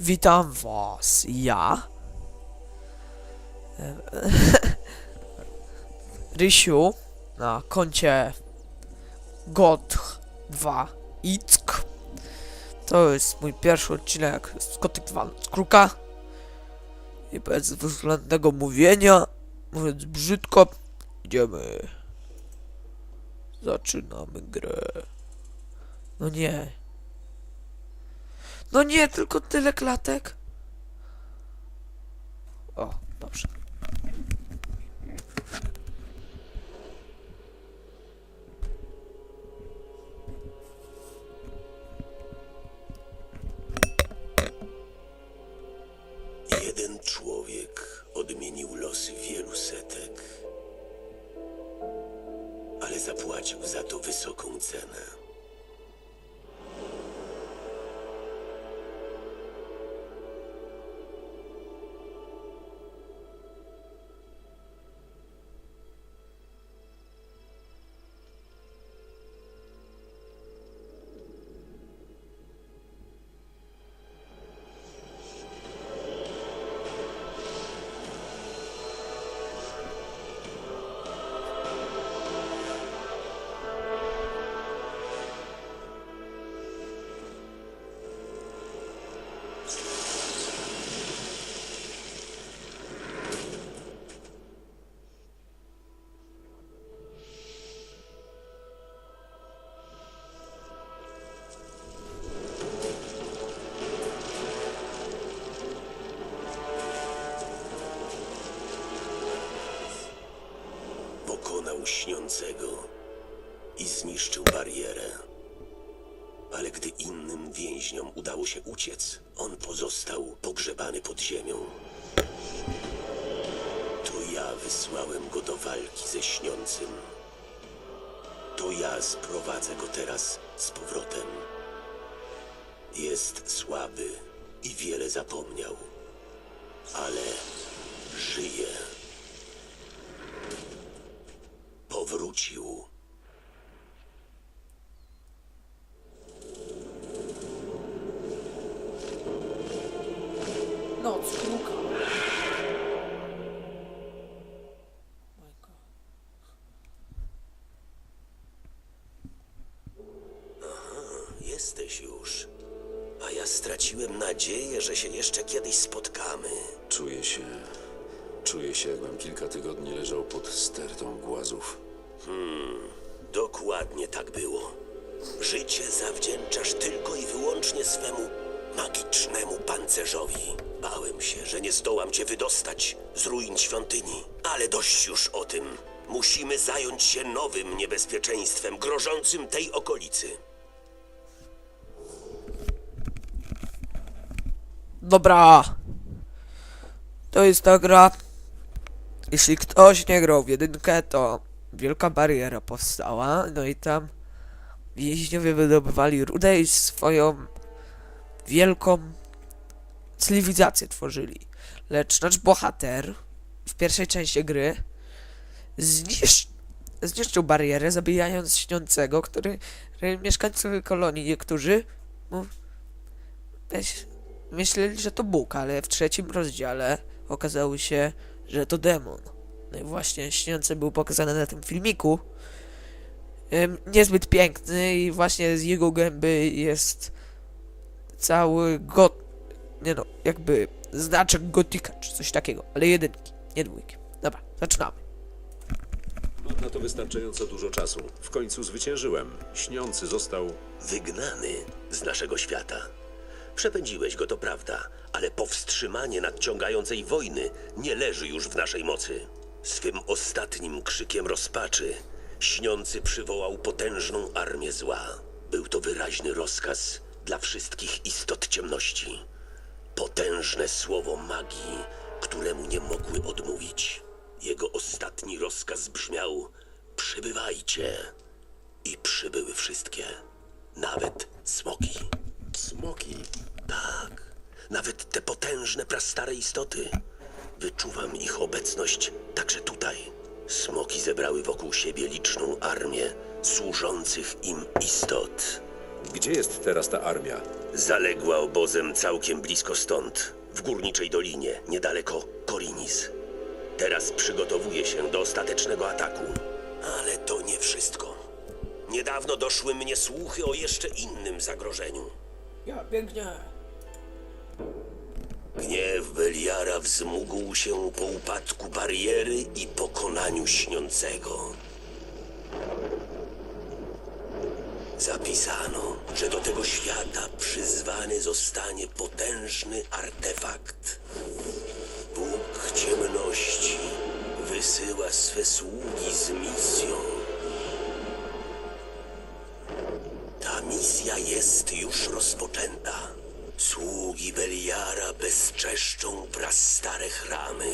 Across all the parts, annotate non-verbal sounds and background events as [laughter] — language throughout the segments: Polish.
Witam was, ja. em, [laughs] Rysiu na koncie God2 Ick. To jest mój pierwszy odcinek z Kotek 2 z Kruka. I bez względnego mówienia, mówiąc brzydko, idziemy. Zaczynamy grę. No nie. No nie, tylko tyle klatek. O, dobrze. Jeden człowiek odmienił losy wielu setek, ale zapłacił za to wysoką cenę. I zniszczył barierę. Ale gdy innym więźniom udało się uciec, on pozostał pogrzebany pod ziemią. To ja wysłałem go do walki ze śniącym. To ja sprowadzę go teraz z powrotem. Jest słaby i wiele zapomniał, ale żyje. Powrócił. Noc Kruka. Jesteś już. A ja straciłem nadzieję, że się jeszcze kiedyś spotkamy. Czuję się. Czuję się, jakbym kilka tygodni leżał pod stertą głazów. Dokładnie tak było. Życie zawdzięczasz tylko i wyłącznie swemu magicznemu pancerzowi. Bałem się, że nie zdołam cię wydostać z ruin świątyni. Ale dość już o tym. Musimy zająć się nowym niebezpieczeństwem grożącym tej okolicy. Dobra. To jest ta gra. Jeśli ktoś nie grał w jedynkę, to wielka bariera powstała. No i tam więźniowie wydobywali rudę i swoją wielką cywilizację tworzyli. Lecz nasz bohater w pierwszej części gry zniszczył zniszczył barierę, zabijając śniącego, który, mieszkańcy kolonii niektórzy mu, weź, myśleli, że to Bóg, ale w trzecim rozdziale okazało się, że to demon. No właśnie śniący był pokazany na tym filmiku. Niezbyt piękny i właśnie z jego gęby jest cały got... Nie no, jakby znaczek gotika czy coś takiego, ale jedynki, nie dwójki. Dobra, zaczynamy. Mam na to wystarczająco dużo czasu. W końcu zwyciężyłem. Śniący został. Wygnany z naszego świata. Przepędziłeś go, to prawda, ale powstrzymanie nadciągającej wojny nie leży już w naszej mocy. Swym ostatnim krzykiem rozpaczy śniący przywołał potężną armię zła. Był to wyraźny rozkaz dla wszystkich istot ciemności. Potężne słowo magii, któremu nie mogły odmówić. Jego ostatni rozkaz brzmiał: Przybywajcie. I przybyły wszystkie, nawet smoki. Smoki. Tak, nawet te potężne, prastare istoty. Wyczuwam ich obecność także tutaj. Smoki zebrały wokół siebie liczną armię służących im istot. Gdzie jest teraz ta armia? Zaległa obozem całkiem blisko stąd, w górniczej dolinie, niedaleko Korinis. Teraz przygotowuje się do ostatecznego ataku. Ale to nie wszystko. Niedawno doszły mnie słuchy o jeszcze innym zagrożeniu. Ja, pięknie. Gniew Beliara wzmógł się po upadku bariery i pokonaniu śniącego. Zapisano, że do tego świata przyzwany zostanie potężny artefakt. Bóg ciemności wysyła swe sługi z misją. Ta misja jest już rozpoczęta. Sługi Beliara bezczeszczą prastare chramy.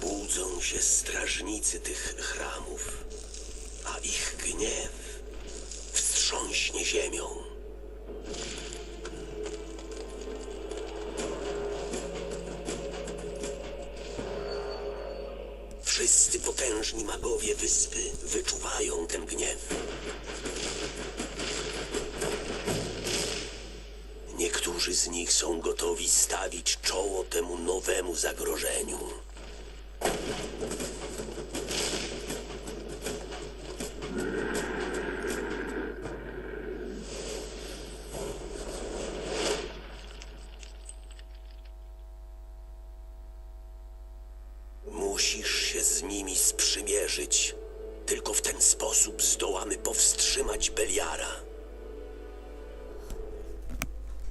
Budzą się strażnicy tych chramów, a ich gniew wstrząśnie ziemią. Wszyscy potężni magowie wyspy wyczuwają ten gniew. Niektórzy z nich są gotowi stawić czoło temu nowemu zagrożeniu.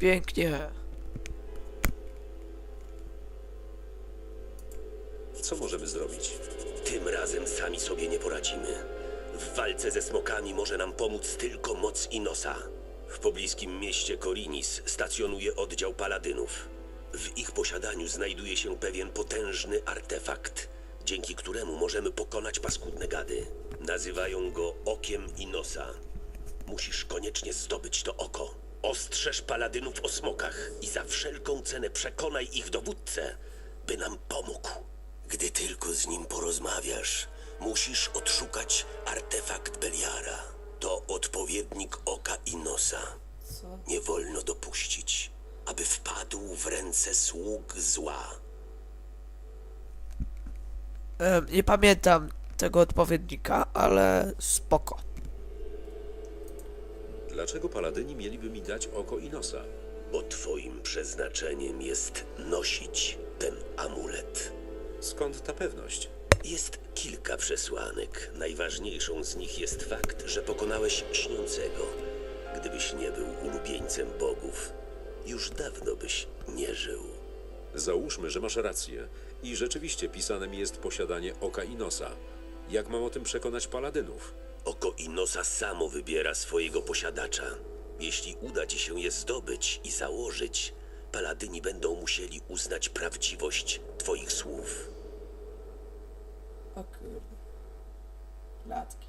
Pięknie. Co możemy zrobić? Tym razem sami sobie nie poradzimy. W walce ze smokami może nam pomóc tylko moc Inosa. W pobliskim mieście Korinis stacjonuje oddział paladynów. W ich posiadaniu znajduje się pewien potężny artefakt, dzięki któremu możemy pokonać paskudne gady. Nazywają go Okiem Inosa. Musisz koniecznie zdobyć to oko. Ostrzeż paladynów o smokach i za wszelką cenę przekonaj ich dowódcę, by nam pomógł. Gdy tylko z nim porozmawiasz, musisz odszukać artefakt Beliara. To odpowiednik oka Inosa. Co? Nie wolno dopuścić, aby wpadł w ręce sług zła. Em, nie pamiętam tego odpowiednika, ale spoko. Dlaczego paladyni mieliby mi dać oko i nosa? Bo twoim przeznaczeniem jest nosić ten amulet. Skąd ta pewność? Jest kilka przesłanek. Najważniejszą z nich jest fakt, że pokonałeś śniącego. Gdybyś nie był ulubieńcem bogów, już dawno byś nie żył. Załóżmy, że masz rację i rzeczywiście pisane mi jest posiadanie oka i nosa. Jak mam o tym przekonać paladynów? Oko Inosa samo wybiera swojego posiadacza. Jeśli uda ci się je zdobyć i założyć, paladyni będą musieli uznać prawdziwość twoich słów. O kurde. Latki.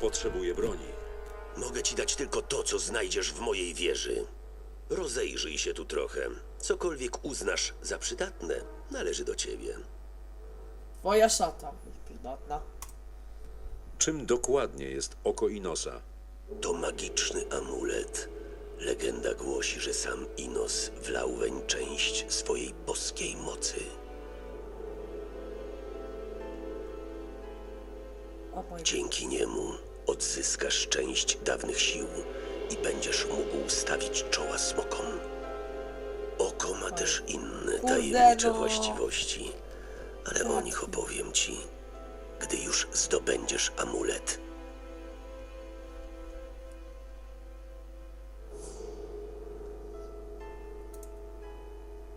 Potrzebuję broni. Mogę ci dać tylko to, co znajdziesz w mojej wieży. Rozejrzyj się tu trochę. Cokolwiek uznasz za przydatne, należy do ciebie. Twoja szata. Przydatna. Czym dokładnie jest oko i nosa? To magiczny amulet. Legenda głosi, że sam Inos wlał weń część swojej boskiej mocy. O mój Dzięki niemu odzyskasz część dawnych sił i będziesz mógł stawić czoła smokom. Oko ma też inne tajemnicze no. właściwości, ale o nich opowiem ci, gdy już zdobędziesz amulet.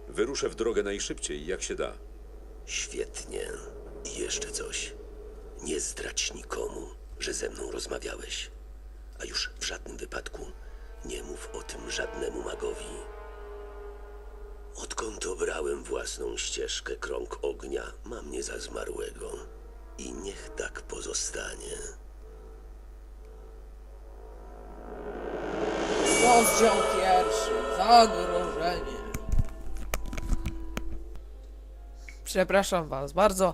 Wyruszę w drogę najszybciej, jak się da. Świetnie. I jeszcze coś. Nie zdradź nikomu, że ze mną rozmawiałeś. A już w żadnym wypadku nie mów o tym żadnemu magowi. Odkąd obrałem własną ścieżkę krąg ognia, mam mnie za zmarłego. I niech tak pozostanie. Rozdział pierwszy. Zagrożenie. Przepraszam was bardzo,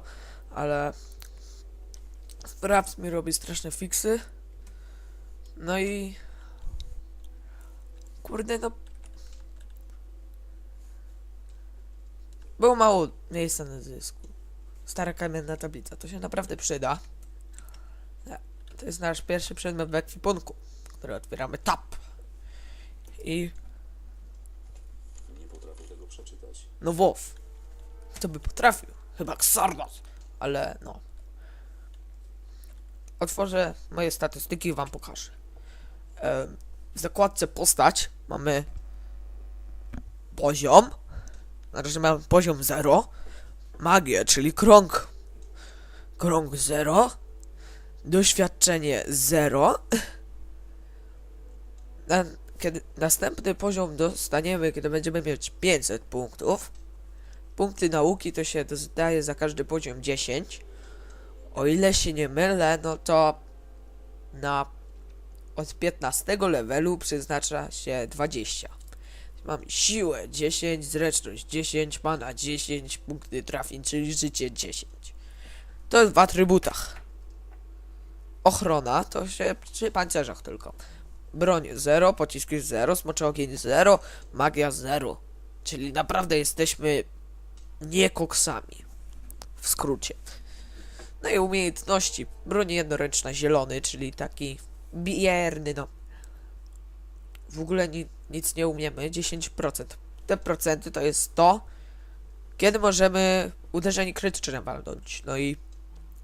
ale Fraps mi robi straszne fiksy. No i... Kurde, no... Było mało miejsca na dysku. Stara kamienna tablica, to się naprawdę przyda. To jest nasz pierwszy przedmiot w ekwipunku, który otwieramy tap. I... Nie potrafię tego przeczytać. No WoW. Kto by potrafił? Chyba Xardas. Ale no. Otworzę moje statystyki i wam pokażę. W zakładce postać mamy poziom. Na razie mamy poziom 0. Magię, czyli krąg. Krąg 0. Doświadczenie 0. Na, kiedy następny poziom dostaniemy, kiedy będziemy mieć 500 punktów. Punkty nauki to się dostaje za każdy poziom 10. O ile się nie mylę, no to na od 15 levelu przeznacza się 20. Mam siłę 10, zręczność 10, mana 10, punkty trafień, czyli życie 10. To jest w atrybutach. Ochrona to się przy pancerzach tylko. Broń 0, pociski 0, smoczy ogień 0, magia 0. Czyli naprawdę jesteśmy nie koksami. W skrócie. No i umiejętności. Broń jednoręczna zielony, czyli taki bierny, no. W ogóle ni nic nie umiemy. 10%. Te procenty to jest to, kiedy możemy uderzenie krytyczne walnąć. No i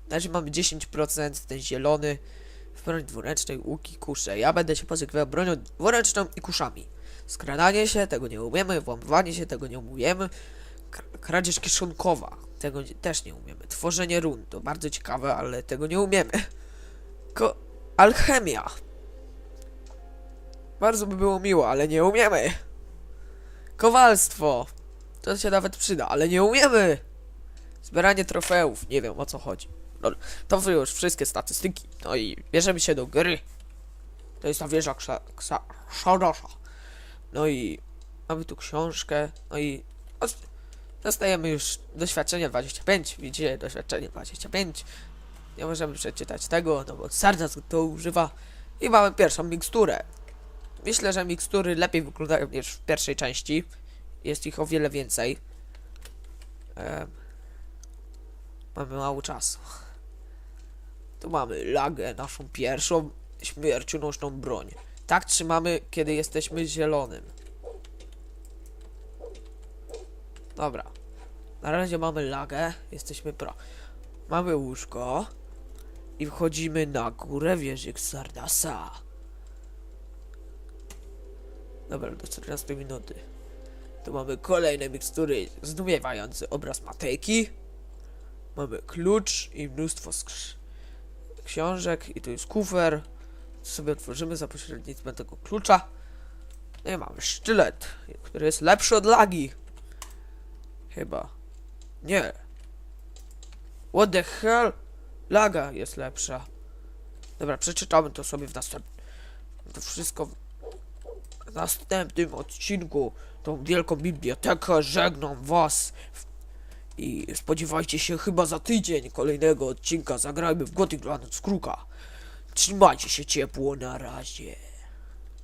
znaczy mamy 10%, ten zielony w broń dwuręcznej, łuki, kusze. Ja będę się pozykwał bronią dwuręczną i kuszami. Skradanie się, tego nie umiemy, włamywanie się, tego nie umiemy. Kr- kradzież kieszonkowa, tego też nie umiemy. Tworzenie run, to bardzo ciekawe, ale tego nie umiemy. Ko alchemia. Bardzo by było miło, ale nie umiemy. Kowalstwo. To się nawet przyda, ale nie umiemy. Zbieranie trofeów, nie wiem o co chodzi. No, to już wszystkie statystyki. No i bierzemy się do gry. To jest ta wieża ksa. No i mamy tu książkę. No i os- dostajemy już doświadczenie 25. Widzicie, doświadczenie 25. Nie możemy przeczytać tego, no bo Sardas to używa. I mamy pierwszą miksturę. Myślę, że mikstury lepiej wyglądają niż w pierwszej części. Jest ich o wiele więcej. Em, mamy mało czasu. Tu mamy lagę, naszą pierwszą śmiercionośną broń. Tak trzymamy, kiedy jesteśmy zielonym. Dobra. Na razie mamy lagę, jesteśmy pro. Mamy łóżko. I wchodzimy na górę wieży Xardasa. Dobra, do 14 minuty. Tu mamy kolejne mikstury. Zdumiewający obraz Matejki. Mamy klucz i mnóstwo książek. I tu jest kufer. Sobie otworzymy za pośrednictwem tego klucza. No i mamy sztylet, który jest lepszy od lagi. Chyba. Nie. What the hell? Laga jest lepsza. Dobra, przeczytamy to sobie w następnym. To wszystko w następnym odcinku. Tą wielką bibliotekę żegnam was. I spodziewajcie się chyba za tydzień kolejnego odcinka. Zagrajmy w Gothic Land Skruka. Trzymajcie się ciepło, na razie.